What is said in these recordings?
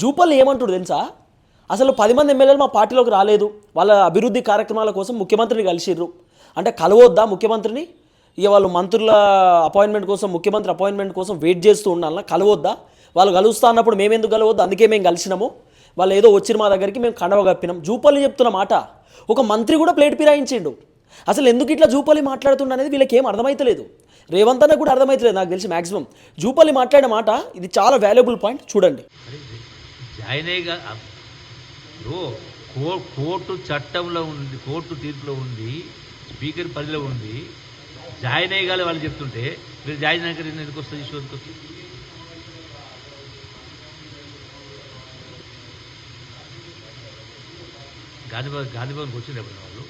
జూపల్లి ఏమంటాడు తెలుసా? అసలు పది మంది ఎమ్మెల్యేలు మా పార్టీలోకి రాలేదు. వాళ్ళ అభివృద్ధి కార్యక్రమాల కోసం ముఖ్యమంత్రిని కలిసిర్రు. అంటే కలవద్దా ముఖ్యమంత్రిని? ఇక వాళ్ళు మంత్రుల అపాయింట్మెంట్ కోసం ముఖ్యమంత్రి అపాయింట్మెంట్ కోసం వెయిట్ చేస్తూ ఉండాలన్నా కలవద్దా? వాళ్ళు కలుస్తా అన్నప్పుడు మేమెందుకు కలవద్దు? అందుకే మేము కలిసినాము. వాళ్ళు ఏదో వచ్చిన మా దగ్గరికి మేము కండవ కప్పినాం. జూపల్లి చెప్తున్న మాట ఒక మంత్రి కూడా ప్లేట్ పిరాయించిండు. అసలు ఎందుకు ఇట్లా జూపల్లి మాట్లాడుతుండ అనేది వీళ్ళకి ఏం అర్థమైతలేదు. రేవంత్ అన్న కూడా అర్థమైతలేదు నాకు తెలిసి మాక్సిమం. జూపల్లి మాట్లాడే మాట ఇది చాలా వాల్యుబుల్ పాయింట్. చూడండి. ఆయనే జాయిన్ కో కోర్టు చట్టంలో ఉంది కోర్టు తీర్పులో ఉంది స్పీకర్ పరిధిలో ఉంది. జాయిన్ అయ్యగాలి వాళ్ళు చెప్తుంటే మీరు జాయిన్ అయ్యాక నేను ఎందుకు వస్తుంది ఇష్యూ ఎందుకు వస్తుంది గాంధీభవన్ గాంధీభవన్కి వచ్చింది ఎప్పుడు వాళ్ళు?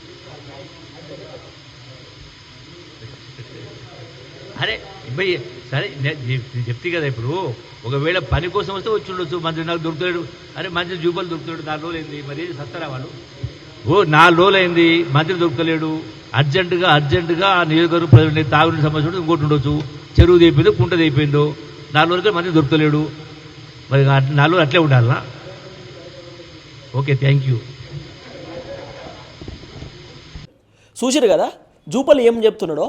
అరే ఇబ్బంది సరే నేను చెప్తే కదా ఇప్పుడు ఒకవేళ పని కోసం వస్తే వచ్చి ఉండొచ్చు మంత్రి నాకు దొరుకుతాడు అరే మంత్రి జూపాలు దొరుకుతాడు నాలుగు రోజులు అయింది మరి సస్తారా వాళ్ళు? ఓ నాలుగు రోజులు అయింది మంత్రి దొరకలేడు అర్జెంటుగా అర్జెంటుగా ఆ నియోజకవర్గ ప్రజలు తాగునీటి సమస్య ఇంకోటి ఉండొచ్చు. చెరువు తెయిపోయిందో కుంట అయిపోయిందో నాలుగు రోజులు మంత్రి దొరకలేడు మరి నాలుగు రోజులు అట్లే ఉండాలనా? Okay thank you. చూసారు కదా జూపల్లి ఏం చెప్తున్నాడో?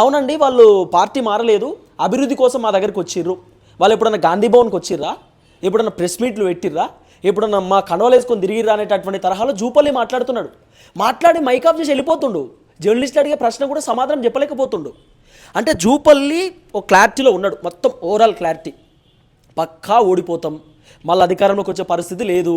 అవునండి వాళ్ళు పార్టీ మారలేదు. అభివృద్ధి కోసం మా దగ్గరికి వచ్చిర్రు. వాళ్ళు ఎప్పుడన్నా గాంధీ భవన్కి వచ్చిర్రా? ఎప్పుడన్నా ప్రెస్ మీట్లు పెట్టిర్రా? ఎప్పుడన్నా మా కణవలు వేసుకొని తిరిగిర్రా అనేటటువంటి తరహాలో జూపల్లి మాట్లాడుతున్నాడు. మాట్లాడి మైక్ ఆఫ్ చేసి వెళ్ళిపోతుండు. జర్నలిస్ట్ అడిగే ప్రశ్న కూడా సమాధానం చెప్పలేకపోతుండు. అంటే జూపల్లి ఒక క్లారిటీలో ఉన్నాడు. మొత్తం ఓవరాల్ క్లారిటీ. పక్కా ఓడిపోతాం. మళ్ళీ అధికారంలోకి వచ్చే పరిస్థితి లేదు.